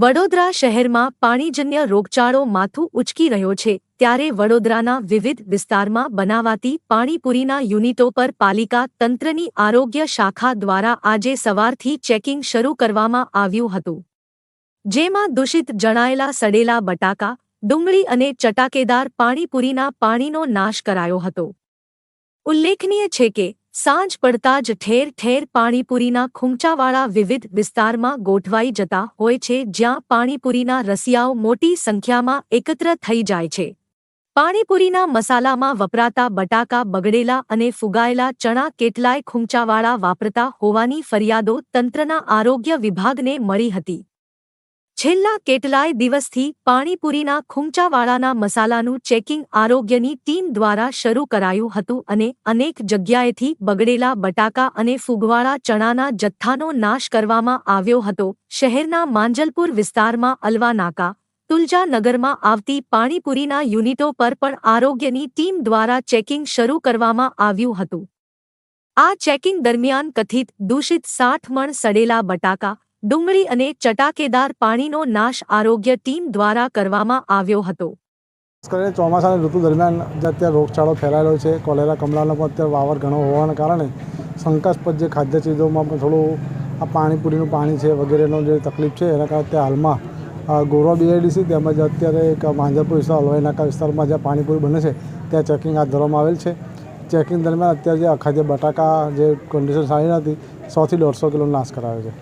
વડોદરા શહેરમાં પાણીજન્ય રોગચાળો માથું ઉચકી રહ્યો છે, ત્યારે વડોદરાના વિવિધ વિસ્તારમાં બનાવાતી પાણીપુરીના યુનિટો પર પાલિકા તંત્રની આરોગ્ય શાખા દ્વારા આજે સવારથી ચેકિંગ શરૂ કરવામાં આવ્યું હતું. જેમાં દૂષિત જણાયેલા સડેલા બટાકા, ડુંગળી અને ચટાકેદાર પાણીપુરીના પાણીનો નાશ કરાયો હતો. ઉલ્લેખનીય છે કે સાંજ પડતા જ ઠેર ઠેર પાણીપુરીના ખૂંચાવાળા વિવિધ વિસ્તારમાં ગોઠવાઈ જતા હોય છે, જ્યાં પાણીપુરીના રસિયાઓ મોટી સંખ્યામાં એકત્ર થઈ જાય છે. પાણીપુરીના મસાલામાં વપરાતા બટાકા, બગડેલા અને ફુગાયેલા ચણા કેટલાય ખૂંચાવાળા વાપરતા હોવાની ફરિયાદો તંત્રના આરોગ્ય વિભાગને મળી હતી. છેલ્લા કેટલાય દિવસથી પાણીપુરીના ખૂંચાવાળાના મસાલાનું ચેકિંગ આરોગ્યની ટીમ દ્વારા શરૂ કરાયું હતું અને અનેક જગ્યાએથી બગડેલા બટાકા અને ફુગવાળા ચણાના જથ્થાનો નાશ કરવામાં આવ્યો હતો. શહેરના માંજલપુર વિસ્તારમાં અલવાનાકા, તુલજાનગરમાં આવતી પાણીપુરીના યુનિટો પર પણ આરોગ્યની ટીમ દ્વારા ચેકિંગ શરૂ કરવામાં આવ્યું હતું. આ ચેકિંગ દરમિયાન કથિત દૂષિત સાઠ મણ સડેલા બટાકા ડુંગળી અને ચટાકેદાર પાણીનો નાશ આરોગ્ય ટીમ દ્વારા કરવામાં આવ્યો હતો. ખાસ કરીને ચોમાસાની ઋતુ દરમિયાન અત્યારે રોગચાળો ફેલાયેલો છે, કોલેરા કમળાનો પણ અત્યારે વાવર ઘણો હોવાના કારણે શંકાસ્પદ જે ખાદ્ય ચીજોમાં પણ થોડું આ પાણીપુરીનું પાણી છે વગેરેનો જે તકલીફ છે, એના કારણે અત્યારે હાલમાં ગોરવા બીઆઈડીસી તેમજ અત્યારે એક માંજરપુર વિસ્તાર, હલવાઈ નાકા વિસ્તારમાં જ્યાં પાણીપુરી બને છે, ત્યાં ચેકિંગ હાથ ધરવામાં આવેલ છે. ચેકિંગ દરમિયાન અત્યારે જે અખાદ્ય બટાકા જે કન્ડિશન સારી નથી સોથી દોઢસો કિલો નાશ કરાયો છે.